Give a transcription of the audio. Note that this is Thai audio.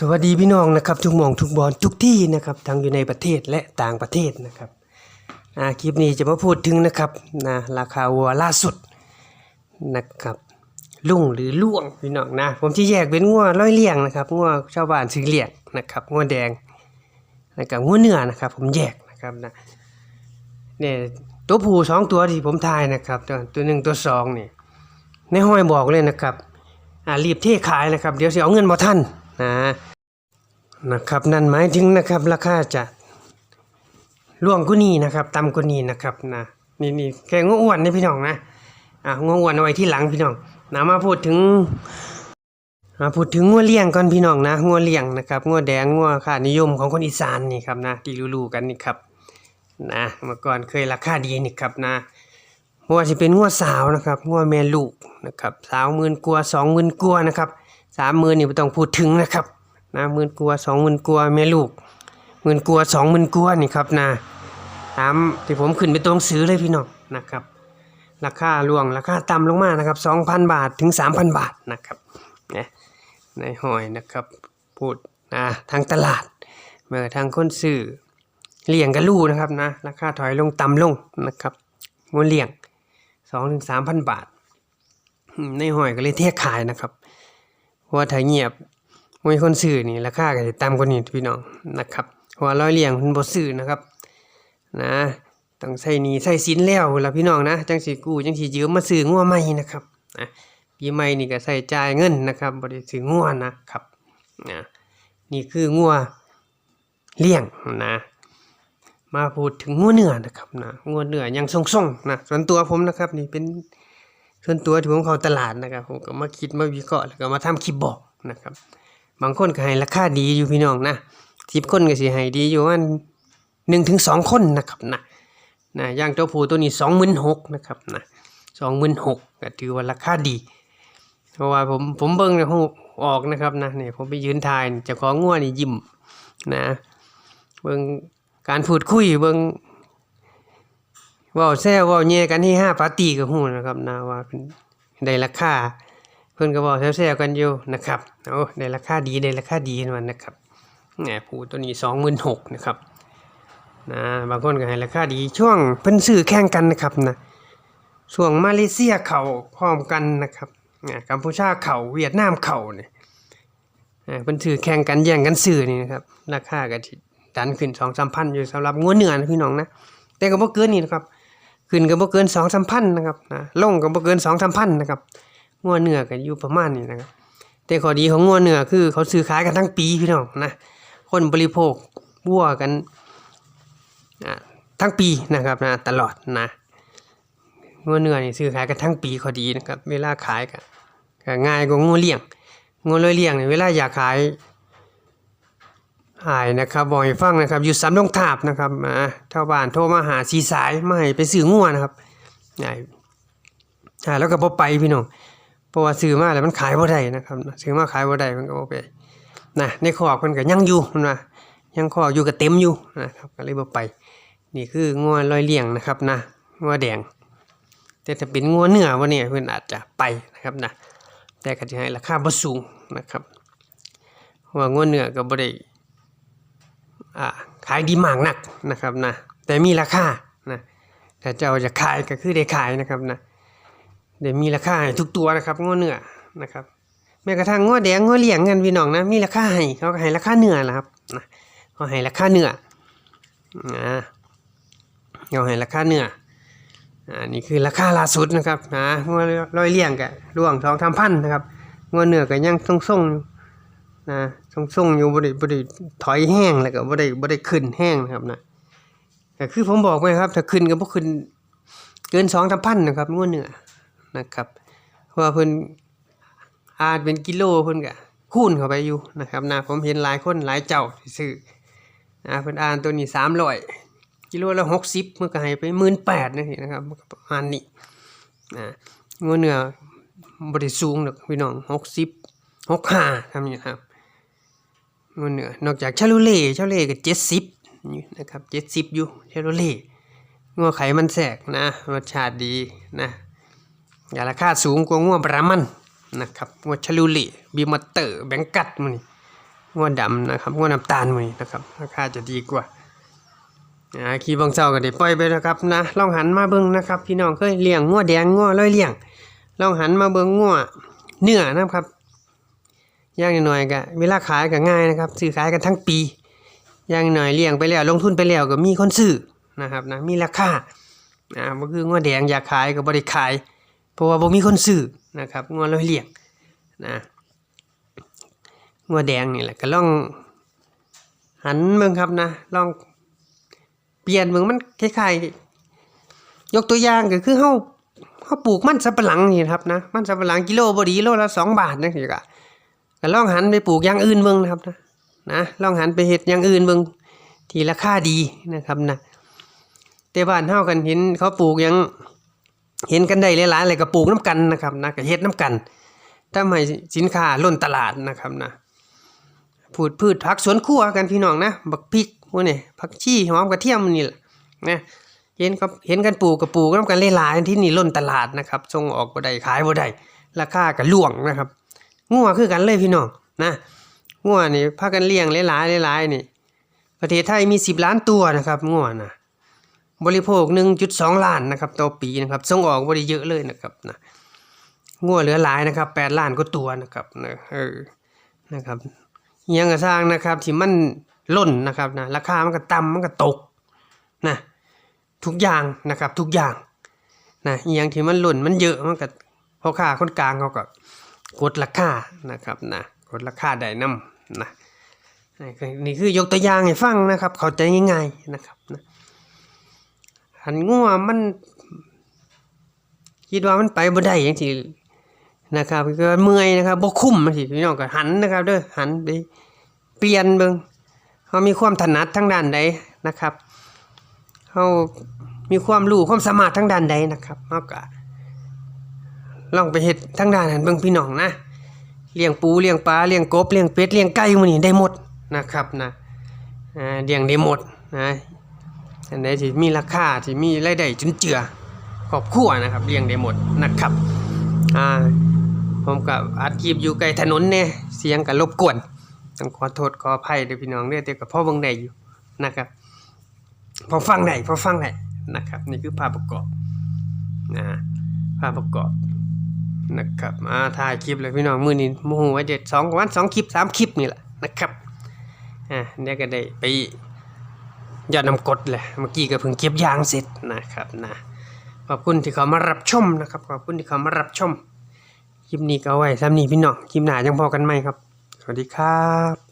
สวัสดีพี่น้องนะครับทุกมองทุกบอลทุกที่นะครับทั้งอยู่ในประเทศและต่างประเทศนะครับคลิปนี้จะมาพูดถึงนะครับนะราคาวัวล่าสุดนะครับลุ่งหรือล่วงพี่น้องนะผมที่แยกเป็นงัวร้อยเลี่ยงนะครับงัวชาวบ้านซื้อเลี่ยงนะครับงัวแดงนะครับงัวเนื้อนะครับ ผมแยกนะครับนะเนี่ยตัวผู้สองตัวที่ผมทายนะครับ ตัวหนึ่งตัวสองนี่ในห้อยบอกเลยนะครับรีบเทขายนะครับ เดี๋ยวสิเอาเงินบ่ทัน นะนะครับนั่นหมายถึงนะครับราคาจะล่วงกว่านี้นะครับต่ำกว่านี้นะครับนะนี่นี่แค่งอ้วนนี่พี่น้องนะอ่างอ้วนเอาไว้ที่หลังพี่น้องนะมาพูดถึงมาพูดถึงงัวเลี้ยงก่อนพี่น้องนะงัวเลี้ยงนะครับงัวแดงงัวค่านิยมของคนอีสานนี่ครับนะที่รู้ๆกันนี่ครับนะเมื่อก่อนเคยราคาดีนี่ครับนะเพราะว่าจะเป็นงัวสาวนะครับงัวแม่ลูกนะครับสาวหมื่นกว่าสองหมื่นกว่านะครับ สามหมื่นนี่ไม่ต้องพูดถึงนะครับนะหมื่นกว่าสองหมื่นกว่าแม่ลูกหมื่นกว่าสองหมื่นกว่านี่ครับนะตามที่ผมขึ้นไปตัวหนังสือเลยพี่น้องนะครับ ราคาล่วงราคาต่ำลงมานะครับสองพันบาทถึงสามพันบาทนะครับนะในหอยนะครับพูดนะทางตลาดเมื่อทางคนซื้อเลี้ยงกันลูนะครับนะราคาถอยลงต่ำลงนะครับงัวเลี้ยงสองถึงสามพันบาทในหอยก็เลยเทียขายนะครับ ว่าถ้าเงียบมวยคนซื้อนี่ราคาก็จะต่ำกว่านี้พี่น้องนะครับเพราะว่าร้อยเลี้ยงมันบ่ซื้อนะครับ นะต้องใส่หนี้ใส่สินแล้วล่ะพี่น้องนะจังสิกู้จังสิยืมมาซื้องัวใหม่นะครับนะปีใหม่นี่ก็ใส่จ่ายเงินนะครับบ่ได้ซื้องัวนะครับนะนี่คืองัวเลี้ยงนะมาพูดถึงงัวเนื้อนะครับนะงัวเนื้อยังทรงๆนะส่วนตัวผมนะครับ นี่เป็น ส่วนตัวที่ผมเข้าตลาดนะครับผมก็มาคิดมาวิเคราะห์แล้วก็มาทำคลิปบอกนะครับ บางคนก็ให้ราคาดีอยู่พี่น้องนะสิบคนก็สิให้ดีอยู่ว่าหนึ่งถึงสองคนนะครับนะนะย่างเจ้าผูตัวนี้สองหมื่นหกนะครับนะสองหมื่นหกก็ถือว่าราคาดีเพราะว่าผมผมเบิ้งในหูออกนะครับนะเนี่ยผมไปยืนทายจะของงัวนี่ยิ้มนะ เบิ่งการพูดคุยเบิ่ง ว้าแซ่ว้าแย่กันที่ห้าปาร์ตี้ก็ฮู้นะครับนะว่าเป็นได้ราคาเพิ่อนก็เว้าแซ่ๆกันอยู่นะครับโอ้ได้ราคาดีได้ราคาดีมันนะครับแหมผู้ตัวนี้26,000นหกนะครับนะบางคนก็ให้ราคาดีช่วงเพิ่นซื้อแข่งกันนะครับนะช่วงมาเลเซียเข้าพร้อมกันนะครับนะกัมพูชาเข้าเวียดนามเข้าเนี่ยเพิ่นซื้อแข่งกันแย่งกันซื้อนี่นะครับราคาก็สิดันขึ้นสองสามพันอยู่สำหรับงัวเหนือนะพี่น้องนะแต่ก็บ่เกินนี่นะครับ ขึ้นก็บ่เกินสองสามพันนะครับนะลงก็บ่เกินสองสามพันนะครับงัวเนื้อก็อยู่ประมาณนี้นะครับ แต่ข้อดีของงัวเนื้อคือเขาซื้อขายกันทั้งปีพี่น้องนะคนบริโภควัวกันทั้งปีนะครับนะตลอดนะงัวเนื้อนี่ซื้อขายกันทั้งปีข้อดีนะครับ เวลาขายก็ก็ง่ายกว่างัวเลี้ยงงัวเลยเลี้ยงเนี่ยเวลาอยากขาย หายนะครับบอกให้ฟังนะครับ อยู่สำลงทาบนะครับมาชาวบ้านโทรมาหาสีสายไมาให้ไปซื้องัวนะครับใหญ่าแล้วก็บ่ไปพี่น้องเพราะว่าซื้อมาแล้วมันขายบ่ได้นะครับซื้อมาขายบ่ได้มันก็บ่ไปนะในคอกมันก็ยังอยู่มันว่ายังคอกอยู่ก็เต็มอยู่นะครับก็เลยบ่ไป นี่คืองัวลอยเลี้ยงนะครับนะงัวแดง แต่ถ้าเป็นงัวเนื้อวันนี้เพิ่อนอาจจะไปนะครับนะแต่ก็จะให้ราคาบ่สูงนะครับว่างัวเนื้อก็บ่ได้ ขายดีมากนักนะครับนะแต่มีราคานะถ้าเจ้าจะขายก็คือได้ขายนะครับนะได้มีราคาให้ทุกตัวนะครับง้อเนื้อนะครับแม้กระทั่งง้อแดงง้อเหลียงกันพี่น้องนะมีราคาให้เขาก็ให้ราคาเนื้อแหละครับนะเขาให้ราคาเนื้อนะเขาให้ราคาเนื้ออ่านี่คือราคาล่าสุดนะครับนะง้อร้อยเลี้ยงกับร่วงทองทำพันนะครับง้อเนื้อก็ยังทรงๆ นะส่งๆอยู่บ่ได้บ่ได้ถอยแห้งแล้วก็บ่ได้บ่ได้ขึ้นแห้งนะครับนะก็คือผมบอกไว้ครับ ถ้าขึ้นก็บ่ขึ้นเกิน2 3พันนะครับงวดเหนือนะครับเพราะว่าเพิ่นอาจเป็นกิโลเพิ่นก็คูณเข้าไปอยู่นะครับนะผมเห็นหลายคนหลายเจ้าซื้อนะเพิ่นอ่านตัวนี้300กิโลละ60มันก็ให้ไป18,000นะนะครับประมาณนี้นะงวดเหนือบ่ได้สูงดอกพี่น้อง60 65ทำอย่างนี้ครับ งัวเหนือนอกจากชาลูเล่ชาลูเล่ก็เจ็ดสิบนะครับเจ็ดสิบอยู่ชาลูเล่งัวไขมันแสกนะรสชาติดีนะอย่าราคาสูงกว่างัวบรามันนะครับงัวชาลูเล่บีมัตเตอร์แบงกัดมันนี่งัวดำนะครับงัวน้ำตาลมื้อนี้นะครับราคาจะดีกว่าอ่าขี่บางเจ้าก็ได้ปล่อยไปนะครับนะลองหันมาเบิ่งนะครับ พี่น้องเคยเลี้ยงงัวแดงงัวร้อยเลี้ยงลองหันมาเบิ่งงัวเนื้อนะครับ ย่างหน่อยก็เวลาขายก็ง่ายนะครับซื้อขายกันทั้งปีย่างหน่อยเลี้ยงไปแล้วลงทุนไปแล้วก็มีคนซื้อนะครับนะมีราคาอ่าบ่คืองัวแดงอยากขายก็บ่ได้ขาย เพราะว่าบ่มีคนซื้อนะครับงวร้อยเลี้ยงนะงัวแดงนี่แหละก็ลองหันเบิ่งครับนะลองเปลี่ยนเบิ่งมันคล้ายๆยกตัวอย่างก็คือเฮาเฮาปลูกมันสับปะหลังนี่ครับนะมันสับปะหลังกิโลบ่ดีโลละสองบาทจังซี่ก็ ก็ลองหันไปปลูกอย่างอื่นเบิ่งนะครับนะนะลองหันไปเฮ็ดอย่างอื่นเบิ่งที่ราคาดีนะครับนะแต่บ้านเฮากันเห็นเขาปลูกหยังเห็นกันได้หลายๆเลยก็ปลูกน้กันนะครับนะก็เฮ็ดน้กันทำให้สินค้าล้นตลาดนะครับนะพืชพืชผักสวนครัวกันพี่น้องนะบักพริกพวกนี้ผักชีหอมกระเทียมนี่แหละนะเห็นครับเห็นกันปลูกก็ปลูกน้กันหลายๆที่นี่ล้นตลาดนะครับส่งออกบ่ได้ขายบ่ได้ราคาก็ล่วงนะครับ งัวคือกันเลยพี่น้องนะงัวนี่พากันเลี้ยงหลายๆหลายๆนี่ ประเทศไทยมี 10 ล้านตัวนะครับงัวนะบริโภค 1.2 ล้านนะครับต่อปีนะครับส่งออกบ่ได้เยอะเลยนะครับนะงัวเหลือหลายนะครับ 8 ล้านกว่าตัวนะครับนะเออนะครับยังก็สร้างนะครับที่มันล่นนะครับนะราคามันก็ต่ำมันก็ตกนะทุกอย่างนะครับทุกอย่างนะอิหยังที่มันล่นมันเยอะมันก็พ่อค้าคนกลางเขาก็ กดราคานะครับนะกดราคาได้นำนะนี่คือนี่คือยกตัวอย่างให้ฟังนะครับ เข้าใจง่ายๆนะครับนะหันงัวมันคิดว่ามันไปบ่ได้จังซี่นะครับก็เมื่อยนะครับบ่คุ้มจังซี่พี่น้องก็หันนะครับเด้อหันไปเปลี่ยนเบิ่งเฮามีความถนัดทางด้านใดนะครับเฮามีความรู้ความสามารถทางด้านใดนะครับเฮาก็ ลองไปเฮ็ดทั้งด้านหันเบิ่งพี่น้องนะเลี้ยงปูเลี้ยงปลาเลี้ยงกบเลี้ยงเป็ดเลี้ยงไก่มื้อนี้ได้หมดนะครับนะเลี้ยงได้หมดนะอันใดที่มีราคาที่มีรายได้จุนเจือครอบครัวนะครับเลี้ยงได้หมดนะครับอ่าผมก็อัดคลิปอยู่ไกลถนนเนี่ยเสียงก็รบกวนต้องขอโทษขออภัยด้วยพี่น้องเด้อแต่ก็พอเบิ่งได้อยู่นะครับพอฟังได้พอฟังได้นะครับ นี่คือภาพประกอบนะภาพประกอบ นะครับมาถ่ายคลิปเลยพี่น้องมือนี้โมโหไว้เด็ดสองวันสองคลิปสามคลิปนี่แหละนะครับอ่าเดี๋ยวก็ได้ไปยอดนำกดเลยเมื่อกี้ก็เพิ่งเก็บยางเสร็จนะครับนะขอบคุณที่เขามารับชมนะครับขอบคุณที่เขามารับชมคลิปนี้ก็เอาไว้ซ้ำนี้พี่น้องคลิปหน้ายังพอกันไหมครับ สวัสดีครับ